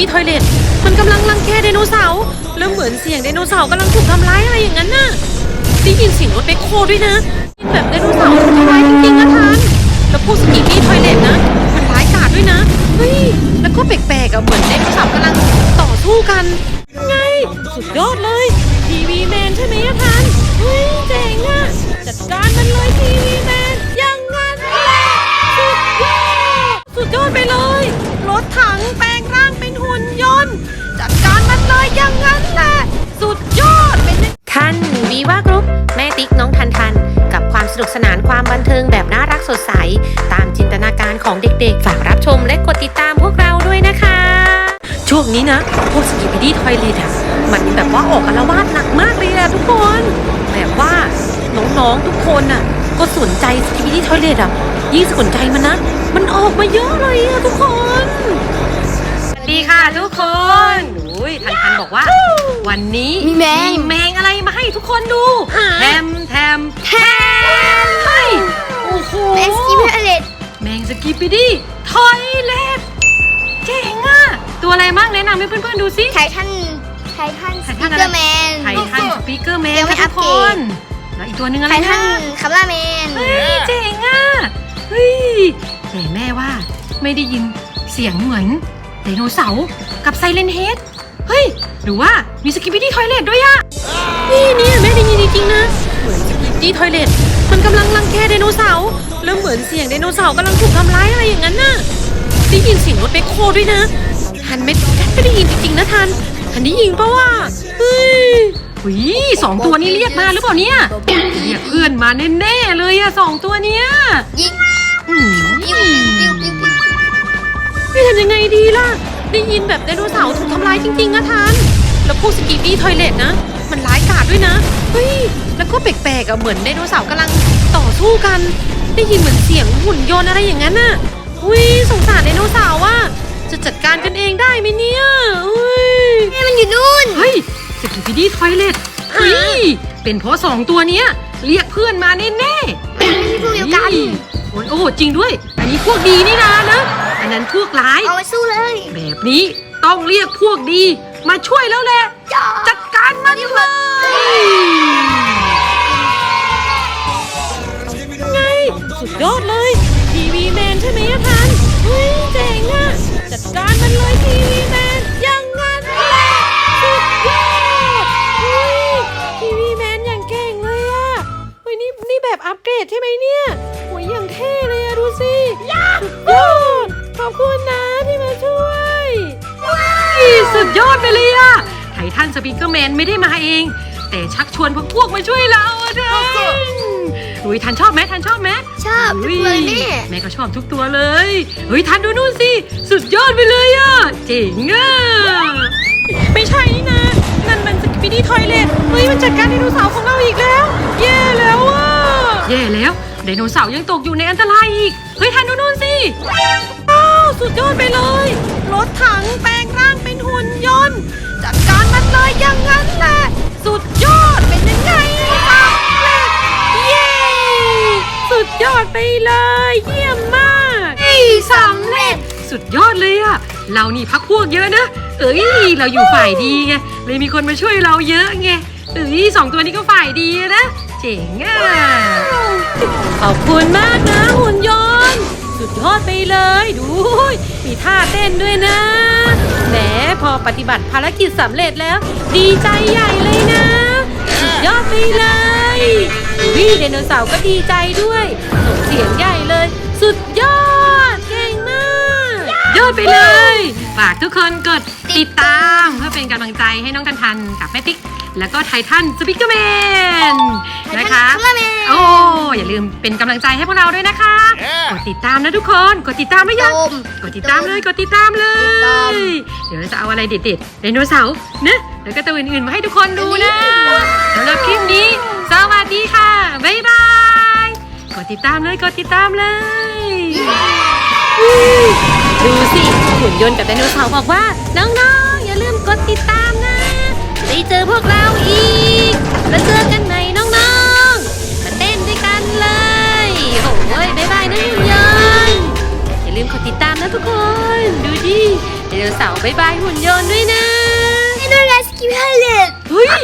ดี้ทอยเลทมันกำลังรังแกไดโนเสาร์แล้วเหมือนเสียงไดโนเสาร์กำลังถูกทำร้ายอะไรอย่างนั้นน่ะได้ยินเสียงรถเบคโคด้วยนะแบบไดโนเสาร์ถูกทำร้ายจริงๆนะทันแล้วพวกสกีดี้ทอยเลทนะมันร้ายกาจด้วยนะเฮ้ยแล้วก็แปลกๆอะเหมือนไดโนเสาร์กำลังต่อสู้กัน ไงสุดยอดเลยทีวีแมนใช่ไหมอะทันเฮ้ยเจ๋งอะจัดการมันเลยทีวีแมนอยังงั้นแหละสุดยอดสุดยอดไปเลย รถถังแปลง จัดการมันเลยอยังงั้นแหละ สุดยอดเป็นทันวีว่ากรุ๊ปแม่ติ๊กน้องทันทัน กับความสนุกสนานความบันเทิงแบบน่ารักสดใส ตามจินตนาการของเด็กๆ ฝากรับชมและกดติดตามพวกเราด้วยนะคะ ช่วงนี้นะ พวกสกีบิดี้ทอยเลทอะมันแบบว่าออกอาละวาดหนักมากเลยอะทุกคน แบบว่าน้องๆทุกคนน่ะก็สนใจสกีบิดี้ทอยเลทอะยิ่งสนใจมันนะ มันออกมาเยอะเลยอะทุกคนสวัส ดีค่ะทุกคนอุ้ยทันทันบอกว่า วันนี้มีแมง แมงอะไรมาให้ทุกคนดูแทมแทมแทมเฮ้ยโอ้โหแมสกี้เพลเลตแมงสกิปปิดี้ทอยเลทเจ๋งอะตัวอะไรบ้างแนะนำให้เพื่อนๆดูสิไททันไททันไทสทัปินเกอะไรอร์แมนไททันสปีกเกอร์แมนยังไม่ค่ะทุกอัปคเกรดนแล้วอีกตัวหนึ่งอะไรไททันะนคัมล่าแมนเฮ้ยเจ๋งอะเฮ้ยแต่แม่ว่าไม่ได้ยินเสียงเหมือน ไดโนเสาร์กับไซเลนเฮดเฮ้ย หรือว่ามีสกิปปี้ทอยเลทด้วยอะนี่เนี่ยแม่ได้ยินจริงๆนะเหมือนสกิปปี้ทอยเลทมันกำลังรังแกไดโนเสาร์แล้วเหมือนเสียงไดโนเสาร์กำลังถูกทำร้ายอะไรอย่างนั้นน่ะได้ยินเสียงรถเบคโคด้วยนะทันไม่ไม่ได้ยินจริงๆนะทันทันได้ยินปะว่าเฮ้ยหุยสองตัวนี้เรียกมาหรือเปล่าเนี่ยเรียกเพื่อนมาแน่ๆเลยอะสองตัวเนี้ยยิงำยังไงดีล่ะ ได้ยินแบบไดโนเสาร์ถูกทำร้ายจริงๆนะทัน แล้วพวกสกีบี้ทอยเลทนะ มันร้ายกาจด้วยนะ เฮ้ย แล้วก็แปลกๆอะเหมือนไดโนเสาร์กำลังต่อสู้กัน ได้ยินเหมือนเสียงหุ่นยนต์อะไรอย่างนั้นน่ะอุ้ยสงสารไดโนเสาร์ว่าจะจัดการกันเองได้ไหมเนี่ยอุ้ยแม่มันอยู่นู่น เฮ้ยสกิปปี้ทอยเลทเฮ้ย เป็นเพราะสองตัวเนี้ยเรียกเพื่อนมาแน่ๆไม่ใช่พวกเดียวกันโอ้ยโอ้โหจริงด้วย อันนี้พวกดีนี่นานะ อันนั้นพวกร้าย เอาไปสู้เลยแบบนี้ต้องเรียกพวกดี มาช่วยแล้วแหละจ้าจัดการมันเลย ททันสปีกเกอร์แมนไม่ได้มาเอง แต่ชักชวนพวกพวกมาช่วยเราอะเด้อุ้ยทันชอบไหมทันชอบไหมชอบทุกเลยแม่แม่ก็ชอบทุกตัวเลยเฮ้ยทันดูนู่นสิ สุดยอดไปเลยอะเจ๋งอะไม่ใช่นี่นะ นั่นมันสกิปปี้ทอยเลทเฮ้ยมันจัดการไดโนเสาร์ของเราอีกแล้ว แย่แล้วอะแย่แล้วไดโนเสาร์ยังตกอยู่ในอันตรายอีกเฮ้ยทันดูนู่นสิอ้าวสุดยอดไปเลย รถถังแปลงร่างเป็นหุ่นยนต์จัดการมัน เลยอย่างนั้นแหละ สุดยอดเป็นยังไงสำเร็จเย้สุดยอดไปเลย เยี่ยมมากสำเร็จ สุดยอดเลยอะเรานี่พักพวกเยอะนะ เอ้ยเราอยู่ฝ่ายดีไงเลยมีคนมาช่วยเราเยอะไงเอ้ยสองตัวนี้ก็ฝ่ายดีนะเจ๋งอะขอบคุณมากนะหุ่นยนต์ สุดยอดไปเลยดูมีท่าเต้นด้วยนะแหม พอปฏิบัติภารกิจสำเร็จแล้ว ดีใจใหญ่เลยนะ สุดยอดไปเลยวิไดโนเสาร์ก็ดีใจด้วยส่งเสียงใหญ่เลย สุดยอด เก่งมาก ยอดไปเลยฝากทุกคนกดติดตามเพื่อเป็นกำลังใจให้น้องกันทันกับแม่ติ๊ก แล้วก็ไททันสปิกเกอร์แมน อย่าลืมเป็นกำลังใจให้พวกเราด้วยนะคะ กดติดตามนะทุกคน กดติดตามหรือยังโดมกดติดตามเลย กดติดตามเลติดตาม ย เดี๋ยวเราจะเอาอะไรเด็ดๆไดโนเสาร์นะแล้วก็ตัวอื่นๆมาให้ทุกคนดูนะสำหรับคลิปนี้ สวัสดีค่ะ บ๊ายบาย กดติดตามเลย กดติดตามเลย ดูสิหุ่นยนต์กับไดโนเสาร์บอกว่า น้องๆ อย่าลืมกดติดตามนะได้เจอพวกเราอีก แล้วเจอกันใหม่น้ กดติดตามนะทุกคน ดูดิไดโนเสาร์บายบายหุ่นยนต์ด้วยนะไอ้นั่นไงสกิปไฮเลตเฮ้ย